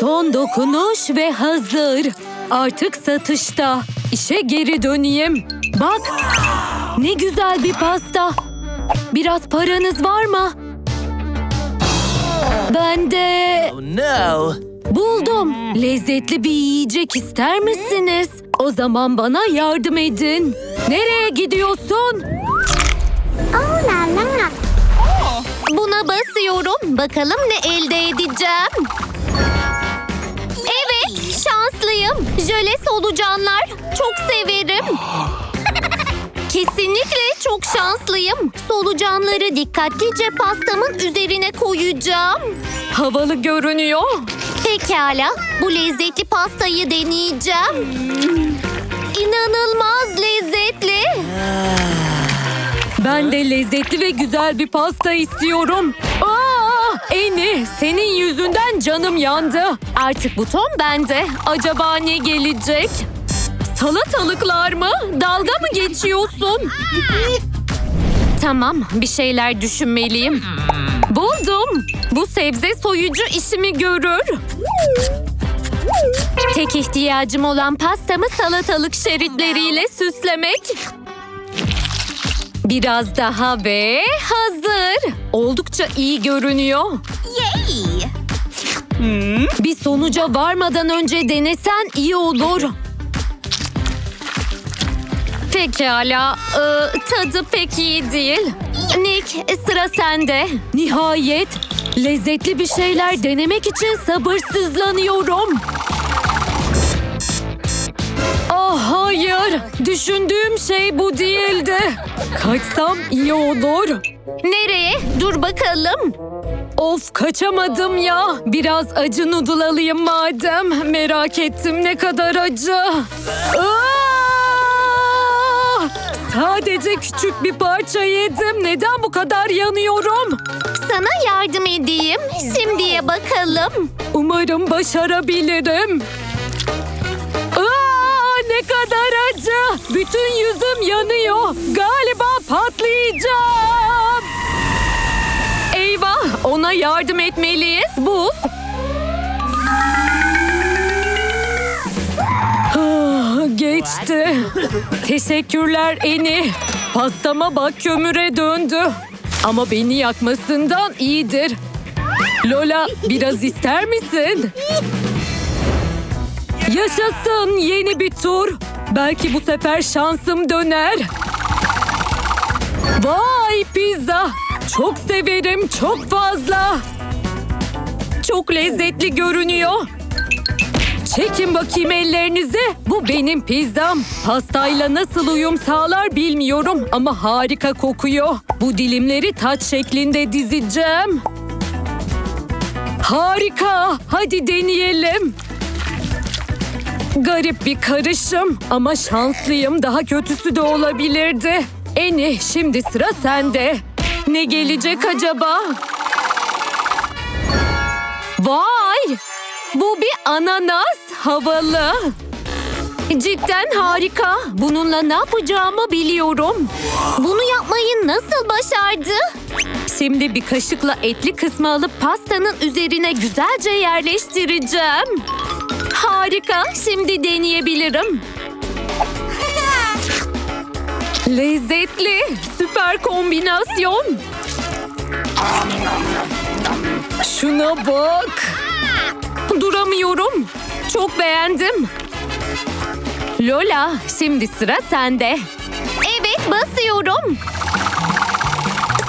Son dokunuş ve hazır. Artık satışta. İşe geri döneyim. Bak ne güzel bir pasta. Biraz paranız var mı? Ben de Oh no! buldum. Lezzetli bir yiyecek ister misiniz? O zaman bana yardım edin. Nereye gidiyorsun? Buna basıyorum. Bakalım ne elde edeceğim. Şanslıyım. Jöle solucanlar. Çok severim. Kesinlikle çok şanslıyım. Solucanları dikkatlice pastamın üzerine koyacağım. Havalı görünüyor. Pekala, bu lezzetli pastayı deneyeceğim. İnanılmaz lezzetli. Ben de lezzetli ve güzel bir pasta istiyorum. Eni senin yüzünden canım yandı. Artık buton bende. Acaba ne gelecek? Salatalıklar mı? Dalga mı geçiyorsun? Tamam, bir şeyler düşünmeliyim. Buldum. Bu sebze soyucu işimi görür. Tek ihtiyacım olan pastamı salatalık şeritleriyle süslemek. Biraz daha ve hazır. Oldukça iyi görünüyor. Bir sonuca varmadan önce denesen iyi olur. Pekala, ee, tadı pek iyi değil. Nick, sıra sende. Nihayet, lezzetli bir şeyler denemek için sabırsızlanıyorum. Hayır, düşündüğüm şey bu değildi. Kaçsam iyi olur. Nereye? Dur bakalım. Of kaçamadım ya. Biraz acı noodle alayım madem. Merak ettim ne kadar acı. Aa! Sadece küçük bir parça yedim. Neden bu kadar yanıyorum? Sana yardım edeyim. Şimdiye bakalım. Umarım başarabilirim. Kadar acı. Bütün yüzüm yanıyor. Galiba patlayacağım. Eyvah, ona yardım etmeliyiz. Buz. Ah, Geçti. Teşekkürler Eni. Pastama bak kömüre döndü. Ama beni yakmasından iyidir. Lola biraz ister misin? Yaşasın yeni bir tur. Belki bu sefer şansım döner. Vay pizza. Çok severim çok fazla. Çok lezzetli görünüyor. Çekin bakayım ellerinizi. Bu benim pizzam. Pastayla nasıl uyum sağlar bilmiyorum ama harika kokuyor. Bu dilimleri taç şeklinde dizeceğim. Harika. Hadi deneyelim. Garip bir karışım ama şanslıyım. Daha kötüsü de olabilirdi. Eni şimdi sıra sende. Ne gelecek acaba? Vay! Bu bir ananas havalı. Cidden harika. Bununla ne yapacağımı biliyorum. Bunu yapmayı nasıl başardı? Şimdi bir kaşıkla etli kısmı alıp pastanın üzerine güzelce yerleştireceğim. Harika. Şimdi deneyebilirim. Lezzetli. Süper kombinasyon. Şuna bak. Duramıyorum. Çok beğendim. Lola, şimdi sıra sende. Evet basıyorum.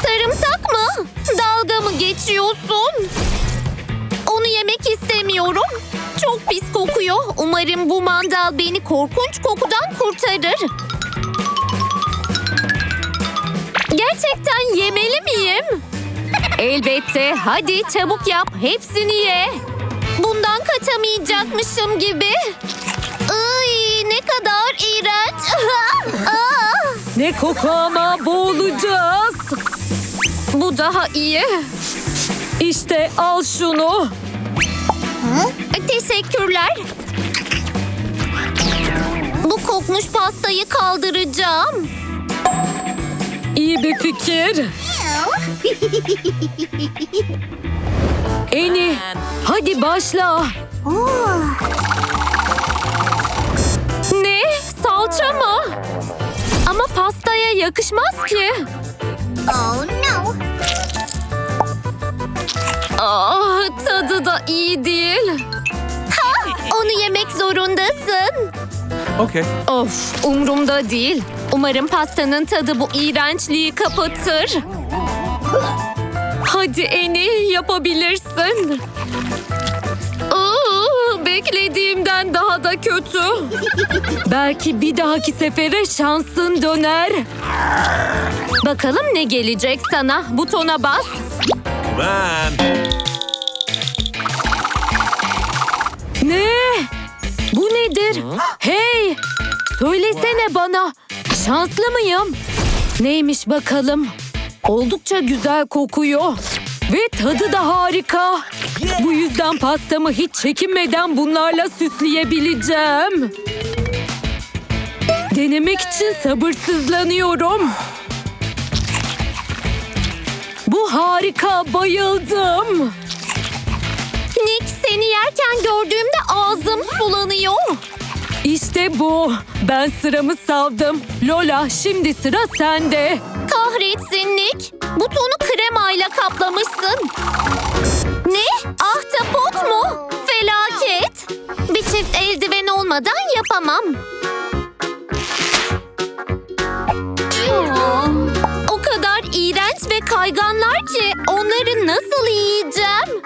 Sarımsak mı? Dalga mı geçiyorsun? İstemiyorum. Çok pis kokuyor. Umarım bu mandal beni korkunç kokudan kurtarır. Gerçekten yemeli miyim? Elbette. Hadi çabuk yap. Hepsini ye. Bundan kaçamayacakmışım gibi. Iy, ne kadar iğrenç. Aa! Ne koku ama boğulacağız. Bu daha iyi. İşte al şunu. Teşekkürler. Bu kokmuş pastayı kaldıracağım. İyi bir fikir. Eni, hadi başla. Ne? Salça mı? Ama pastaya yakışmaz ki. Oh no. Ah, tadı da iyi değil. Onu yemek zorundasın. Okay. Of, umrumda değil. Umarım pastanın tadı bu iğrençliği kapatır. Hadi Eni, yapabilirsin. Aa, beklediğimden daha da kötü. Belki bir dahaki sefere şansın döner. Bakalım ne gelecek sana. Butona bas. Man. Ne? Bu nedir? Hey! Söylesene bana. Şanslı mıyım? Neymiş bakalım? Oldukça güzel kokuyor. Ve tadı da harika. Bu yüzden pastamı hiç çekinmeden bunlarla süsleyebileceğim. Denemek için sabırsızlanıyorum. Bu harika, bayıldım. Nick seni yerken gördüğümde ağzım sulanıyor. İşte bu. Ben sıramı savdım. Lola şimdi sıra sende. Kahretsin Nick. Butonu kremayla kaplamışsın. Ne? Ahtapot mu? Felaket. Bir çift eldiven olmadan yapamam. İğrenç ve kayganlar ki onları nasıl yiyeceğim?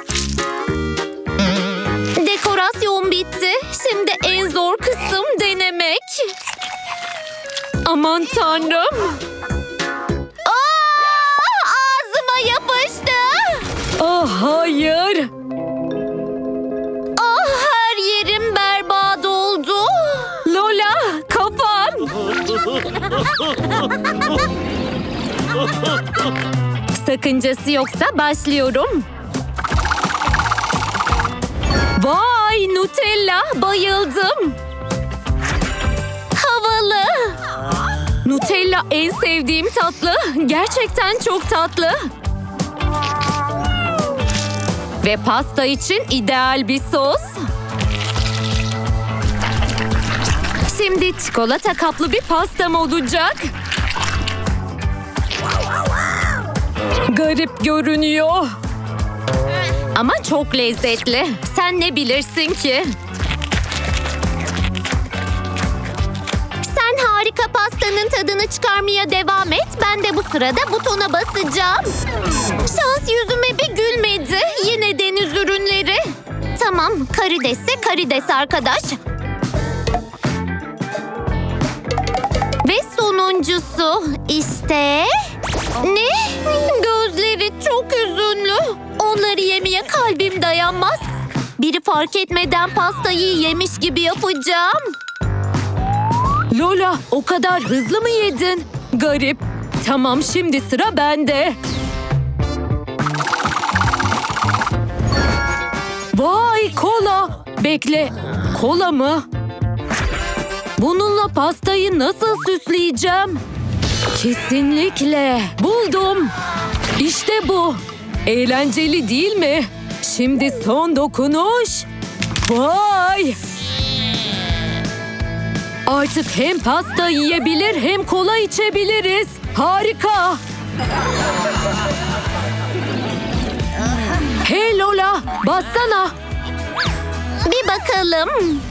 Dekorasyon bitti. Şimdi en zor kısım denemek. Aman tanrım. Aa, ağzıma yapıştı. Ah hayır. Ah her yerim berbat oldu. Lola kafan. Sakıncası yoksa başlıyorum. Vay Nutella bayıldım. Havalı. Nutella en sevdiğim tatlı. Gerçekten çok tatlı. Ve pasta için ideal bir sos. Şimdi çikolata kaplı bir pastam olacak. Garip görünüyor. Ama çok lezzetli. Sen ne bilirsin ki? Sen harika pastanın tadını çıkarmaya devam et. Ben de bu sırada butona basacağım. Şans yüzüme bir gülmedi. Yine deniz ürünleri. Tamam, karidesse karides arkadaş. Ve sonuncusu işte... Ne? Gözleri çok üzünlü. Onları yemeye kalbim dayanmaz. Biri fark etmeden pastayı yemiş gibi yapacağım. Lola o kadar hızlı mı yedin? Garip. Tamam şimdi sıra bende. Vay kola. Bekle. Kola mı? Bununla pastayı nasıl süsleyeceğim? Kesinlikle. Buldum. İşte bu. Eğlenceli değil mi? Şimdi son dokunuş. Vay! Artık hem pasta yiyebilir hem kola içebiliriz. Harika. Hey Lola, bassana. Bir bakalım.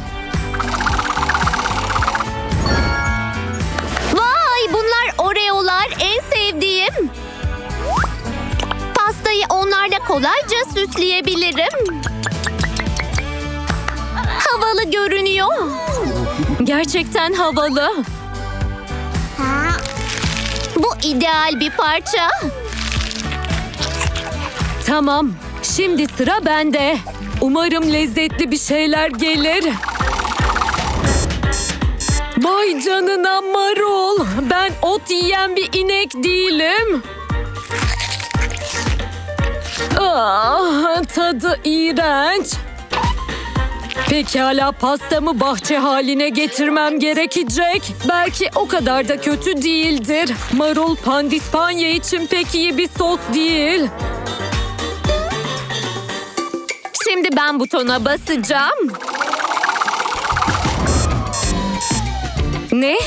Oreo'lar en sevdiğim. Pastayı onlarla kolayca süsleyebilirim. Havalı görünüyor. Gerçekten havalı. Bu ideal bir parça. Tamam, şimdi sıra bende. Umarım lezzetli bir şeyler gelir. Vay canına marul. Ben ot yiyen bir inek değilim. Ah, tadı iğrenç. Pekala pastamı bahçe haline getirmem gerekecek. Belki o kadar da kötü değildir. Marul pandispanya için pek iyi bir sos değil. Şimdi ben butona basacağım. Ne?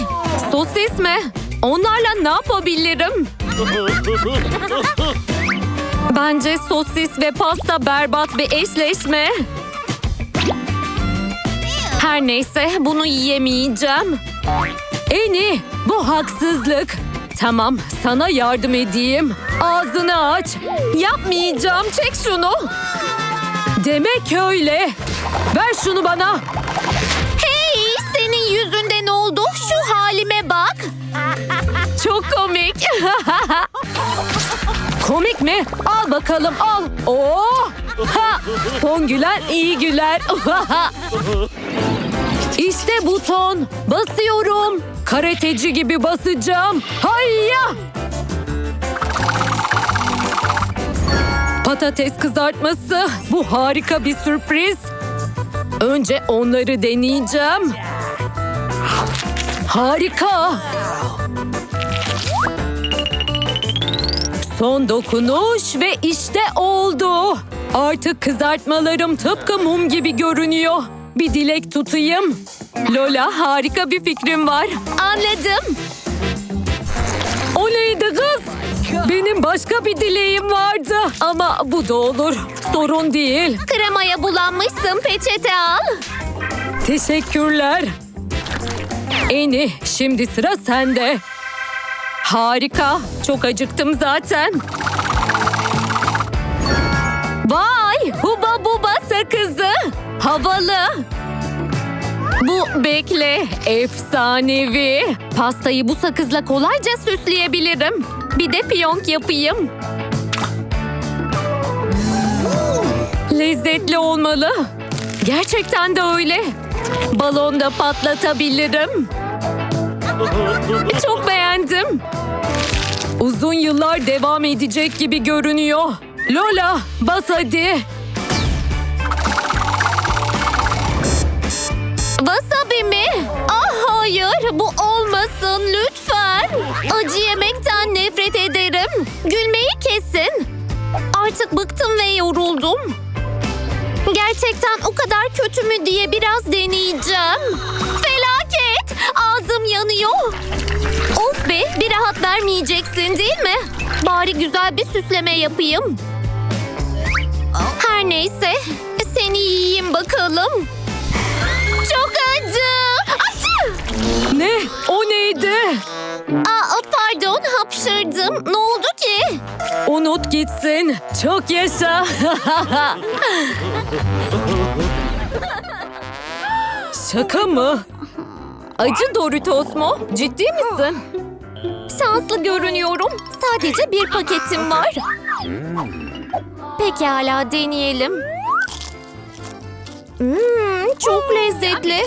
Sosis mi? Onlarla ne yapabilirim? Bence sosis ve pasta berbat bir eşleşme. Her neyse bunu yiyemeyeceğim. Eni bu haksızlık. Tamam sana yardım edeyim. Ağzını aç. Yapmayacağım çek şunu. Demek öyle. Ver şunu bana. komik. mi? Al bakalım al. Oo! Ha! Son gülen iyi güler. işte buton. Basıyorum. Karateci gibi basacağım. Hayya! Patates kızartması. Bu harika bir sürpriz. Önce onları deneyeceğim. Harika. Son dokunuş ve işte oldu. Artık kızartmalarım tıpkı mum gibi görünüyor. Bir dilek tutayım. Lola harika bir fikrim var. Anladım. O neydi kız? Benim başka bir dileğim vardı. Ama bu da olur. Sorun değil. Kremaya bulanmışsın peçete al. Teşekkürler. Eni şimdi sıra sende. Harika. Çok acıktım zaten. Vay! Huba buba sakızı. Havalı. Bu bekle. Efsanevi. Pastayı bu sakızla kolayca süsleyebilirim. Bir de piyonk yapayım. Lezzetli olmalı. Gerçekten de öyle. Balonda patlatabilirim. Çok beğendim. Uzun yıllar devam edecek gibi görünüyor. Lola bas hadi. Wasabi mi? Ah hayır bu olmasın lütfen. Acı yemekten nefret ederim. Gülmeyi kesin. Artık bıktım ve yoruldum. Gerçekten o kadar kötü mü diye biraz deneyeceğim. Felaket! Yanıyor. Of be bir rahat vermeyeceksin değil mi? Bari güzel bir süsleme yapayım. Her neyse seni yiyeyim bakalım. Çok acı. Acı. Ne? O neydi? Aa, pardon hapşırdım. Ne oldu ki? Unut gitsin. Çok yaşa. Şaka mı? Acı Doritos mu? Ciddi misin? Şanslı görünüyorum. Sadece bir paketim var. Pekala deneyelim. Hmm, çok lezzetli.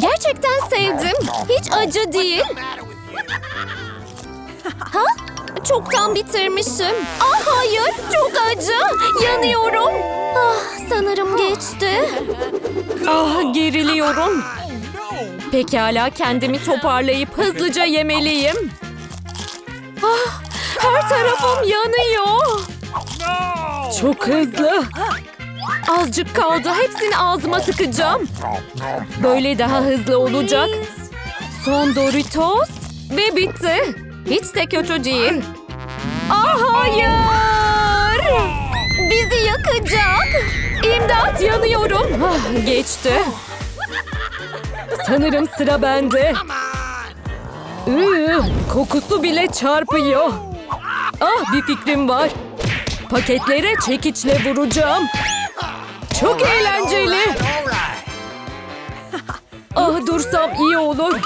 Gerçekten sevdim. Hiç acı değil. Ha? Çoktan bitirmişim. Ah hayır, çok acı. Yanıyorum. Ah, sanırım geçti. Ah geriliyorum. Pekala kendimi toparlayıp hızlıca yemeliyim. Ah, her tarafım yanıyor. Çok hızlı. Azıcık kaldı. Hepsini ağzıma tıkacağım. Böyle daha hızlı olacak. Son Doritos ve bitti. Hiç de kötü değil. Ah hayır! Bizi yakacak. İmdat yanıyorum. Ah, geçti. Sanırım sıra bende. Iı, kokusu bile çarpıyor. Ah bir fikrim var. Paketlere çekiçle vuracağım. Çok eğlenceli. Ah dursam iyi olur.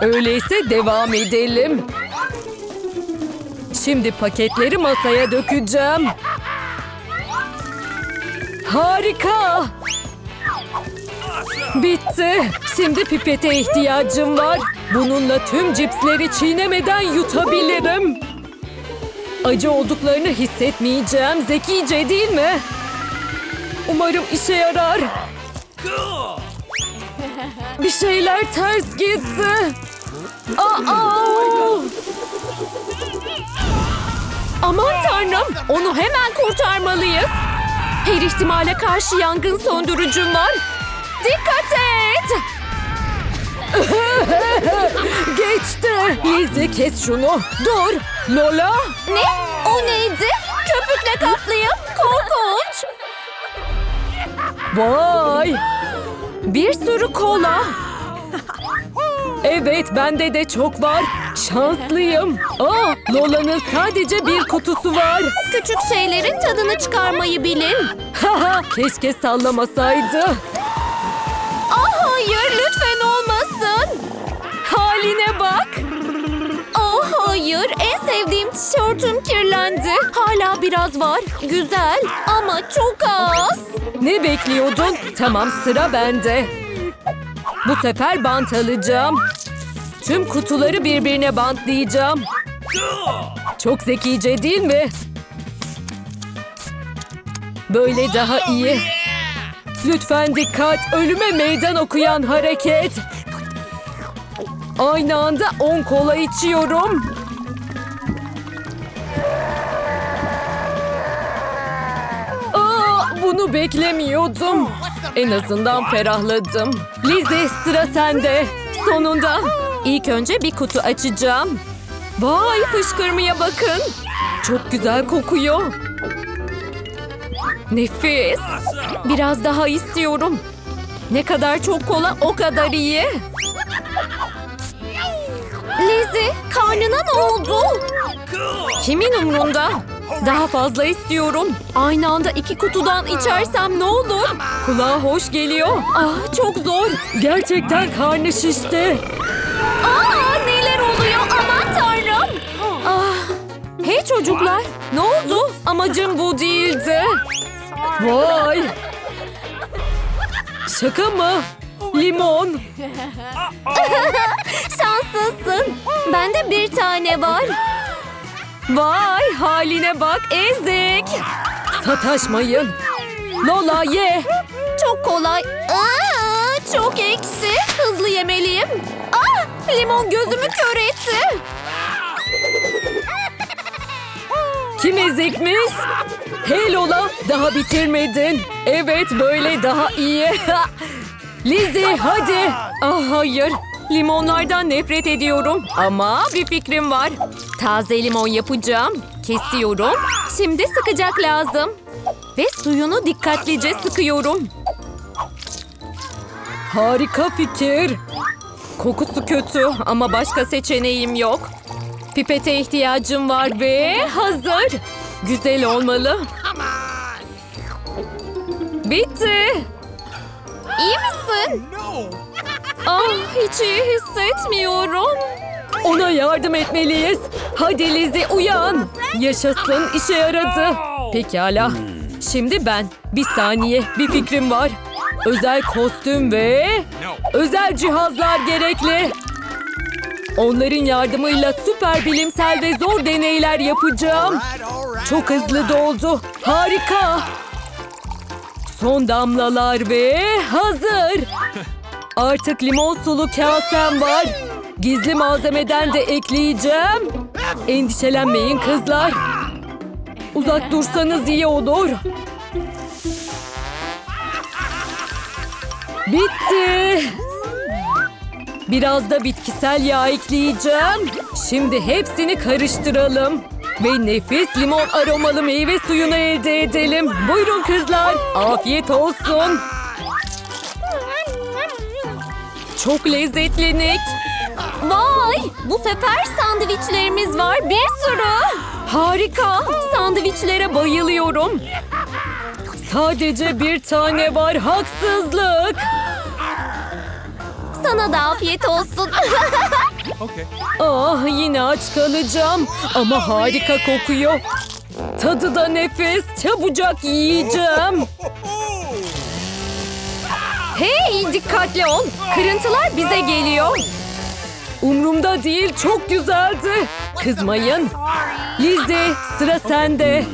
Öyleyse devam edelim. Şimdi paketleri masaya dökeceğim. Harika. Bitti. Şimdi pipete ihtiyacım var. Bununla tüm cipsleri çiğnemeden yutabilirim. Acı olduklarını hissetmeyeceğim. Zekice değil mi? Umarım işe yarar. Bir şeyler ters gitti. Aa! Aman tanrım, onu hemen kurtarmalıyız. Her ihtimale karşı yangın söndürücüm var. Dikkat et! Geçti. Lizzie kes şunu. Dur. Lola. Ne? O neydi? Köpükle kaplıyım. Korkunç. Vay! Bir sürü kola. Evet, bende de çok var. Şanslıyım. Aa, Lola'nın sadece bir kutusu var. Küçük şeylerin tadını çıkarmayı bilin. Haha, keşke sallamasaydı. Sevdiğim tişörtüm kirlendi. Hala biraz var. Güzel ama çok az. Ne bekliyordun? Tamam, sıra bende. Bu sefer bant alacağım. Tüm kutuları birbirine bantlayacağım. Çok zekice değil mi? Böyle daha iyi. Lütfen dikkat. Ölüme meydan okuyan hareket. Aynı anda 10 kola içiyorum. Bunu beklemiyordum. En azından ferahladım. Lizzie sıra sende. Sonunda. İlk önce bir kutu açacağım. Vay fışkırmaya bakın. Çok güzel kokuyor. Nefis. Biraz daha istiyorum. Ne kadar çok kola o kadar iyi. Lizzie karnına ne oldu? Kimin umrunda? Daha fazla istiyorum. Aynı anda iki kutudan içersem ne olur? Kulağa hoş geliyor. Ah çok zor. Gerçekten karnı şişti. Aa neler oluyor aman tanrım. Ah. Hey çocuklar. Ne oldu? Amacım bu değildi. Vay. Şaka mı? Limon. Şanslısın. Bende bir tane var. Vay haline bak ezik. Sataşmayın. Lola ye. Çok kolay. Aa, çok ekşi. Hızlı yemeliyim. Ah, limon gözümü kör etti. Kim ezikmiş? Hey Lola daha bitirmedin. Evet böyle daha iyi. Lizzie hadi. Ah hayır. Limonlardan nefret ediyorum. Ama bir fikrim var. Taze limon yapacağım. Kesiyorum. Şimdi sıkacak lazım. Ve suyunu dikkatlice sıkıyorum. Harika fikir. Kokusu kötü ama başka seçeneğim yok. Pipete ihtiyacım var ve hazır. Güzel olmalı. Bitti. İyi misin? Ah hiç iyi hissetmiyorum. Ona yardım etmeliyiz. Hadi Lizzie uyan. Yaşasın işe yaradı. Pekala. Şimdi ben. Bir saniye bir fikrim var. Özel kostüm ve özel cihazlar gerekli. Onların yardımıyla süper bilimsel ve zor deneyler yapacağım. Çok hızlı doldu. Harika. Son damlalar ve hazır. Artık limon sulu kasem var. Gizli malzemeden de ekleyeceğim. Endişelenmeyin kızlar. Uzak dursanız iyi olur. Bitti. Biraz da bitkisel yağ ekleyeceğim. Şimdi hepsini karıştıralım. Ve nefis limon aromalı meyve suyunu elde edelim. Buyurun kızlar. Afiyet olsun. Çok lezzetli Nick. Vay, bu sefer sandviçlerimiz var bir sürü. Harika. Sandviçlere bayılıyorum. Sadece bir tane var haksızlık. Sana da afiyet olsun. Okay. Ah yine aç kalacağım ama harika kokuyor. Tadı da nefis. Çabucak yiyeceğim. Hey dikkatli ol. Kırıntılar bize geliyor. Umrumda değil çok güzeldi. Kızmayın. Lizzie sıra sende.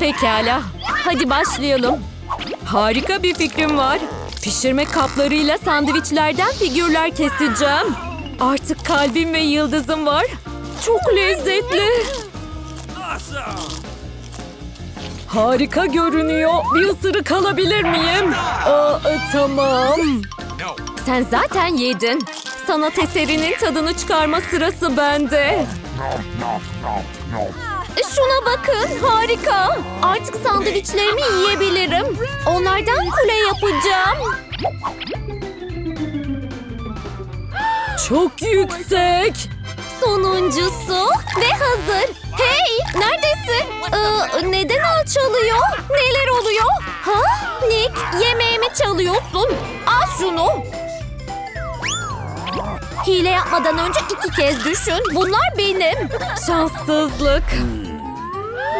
Pekala. Hadi başlayalım. Harika bir fikrim var. Pişirme kaplarıyla sandviçlerden figürler keseceğim. Artık kalbim ve yıldızım var. Çok lezzetli. Harika görünüyor. Bir ısırık alabilir miyim? Aa, tamam. Sen zaten yedin. Sanat eserinin tadını çıkarma sırası bende. Şuna bakın harika. Artık sandviçlerimi yiyebilirim. Onlardan kule yapacağım. Çok yüksek. Sonuncusu ve hazır. Hey neredesin? Ee, neden alçalıyor? Neler oluyor? Ha? Nick yemeğimi çalıyorsun. Al şunu. Hile yapmadan önce iki kez düşün. Bunlar benim. Şanssızlık.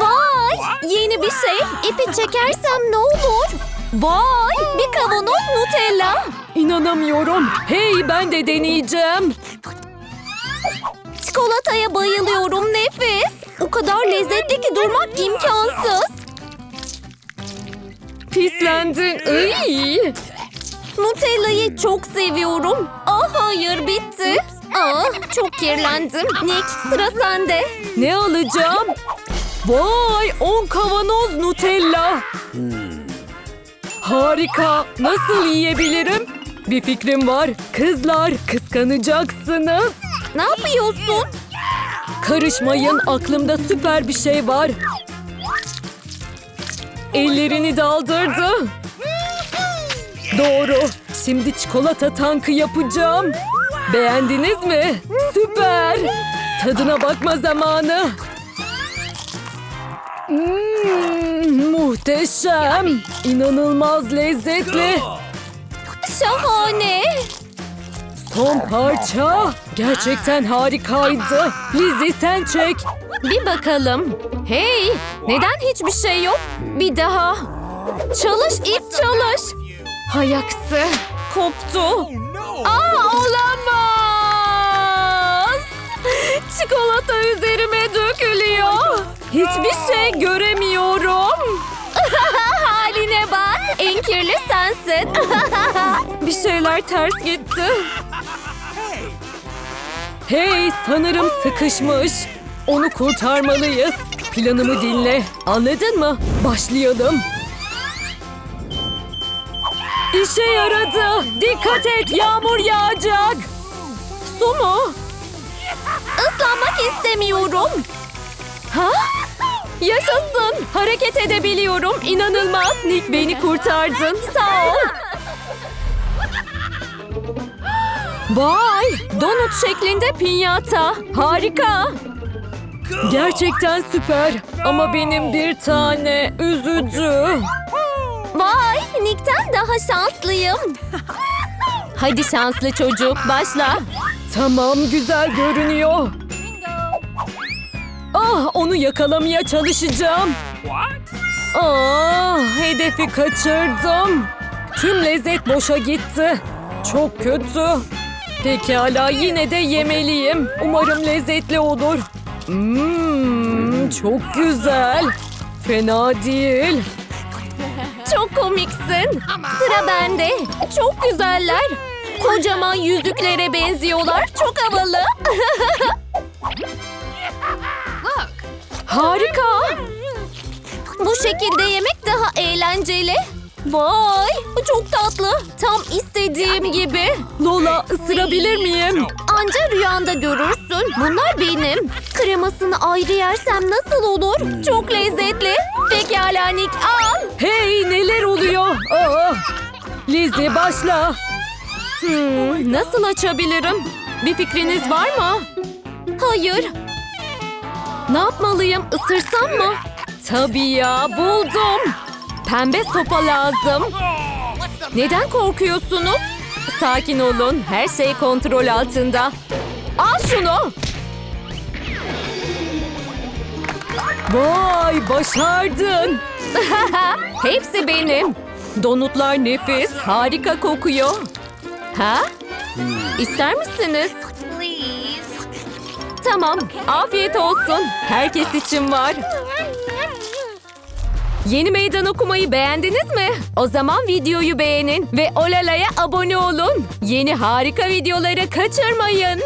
Vay yeni bir şey. İpi çekersem ne olur? Vay bir kavanoz Nutella. İnanamıyorum. Hey ben de deneyeceğim. Çikolataya bayılıyorum nefis. O kadar lezzetli ki durmak imkansız. Pislendin. Iy. Nutella'yı çok seviyorum. Ah hayır bitti. Ah çok kirlendim. Nick sıra sende. Ne alacağım? Vay 10 kavanoz Nutella. Harika. Nasıl yiyebilirim? Bir fikrim var. Kızlar kıskanacaksınız. Ne yapıyorsun? Karışmayın aklımda süper bir şey var. Ellerini daldırdı. Doğru. Şimdi çikolata tankı yapacağım. Beğendiniz mi? Süper. Tadına bakma zamanı. Hmm, muhteşem. İnanılmaz lezzetli. Şahane. Son parça. Gerçekten harikaydı. Lizzie sen çek. Bir bakalım. Hey neden hiçbir şey yok? Bir daha. Çalış ip çalış. Hay aksi. Koptu. Aa olamaz. Çikolata üzerime dökülüyor. Hiçbir şey göremiyorum. Haline bak. En kirli sensin. Bir şeyler ters gitti. Hey sanırım sıkışmış. Onu kurtarmalıyız. Planımı dinle. Anladın mı? Başlayalım. İşe yaradı. Dikkat et yağmur yağacak. Su mu? Islanmak istemiyorum. Ha? Yaşasın. Hareket edebiliyorum. İnanılmaz. Nick beni kurtardın. Sağ ol. Vay! Donut şeklinde pinyata. Harika. Gerçekten süper. Ama benim bir tane üzücü. Vay Nick'ten daha şanslıyım. Hadi şanslı çocuk başla. Tamam güzel görünüyor. Ah onu yakalamaya çalışacağım. Ah hedefi kaçırdım. Tüm lezzet boşa gitti. Çok kötü. Pekala yine de yemeliyim. Umarım lezzetli olur. Mmm çok güzel. Fena değil. Çok komiksin. Sıra bende. Çok güzeller. Kocaman yüzüklere benziyorlar. Çok havalı. Harika. Bu şekilde yemek daha eğlenceli. Vay çok tatlı. Tam istediğim gibi. Lola ısırabilir miyim? Anca rüyanda görürsün. Bunlar benim. Kremasını ayrı yersem nasıl olur? Çok lezzetli. Pekala Nick al. Hey neler oluyor? Aa, Lizzie başla. Hmm, nasıl açabilirim? Bir fikriniz var mı? Hayır. Ne yapmalıyım? Isırsam mı? Tabii ya buldum. Pembe sopa lazım. Neden korkuyorsunuz? Sakin olun. Her şey kontrol altında. Al şunu. Vay başardın. Hepsi benim. Donutlar nefis. Harika kokuyor. Ha? İster misiniz? Tamam. Afiyet olsun. Herkes için var. Yeni meydan okumayı beğendiniz mi? O zaman videoyu beğenin ve Olala'ya abone olun. Yeni harika videoları kaçırmayın.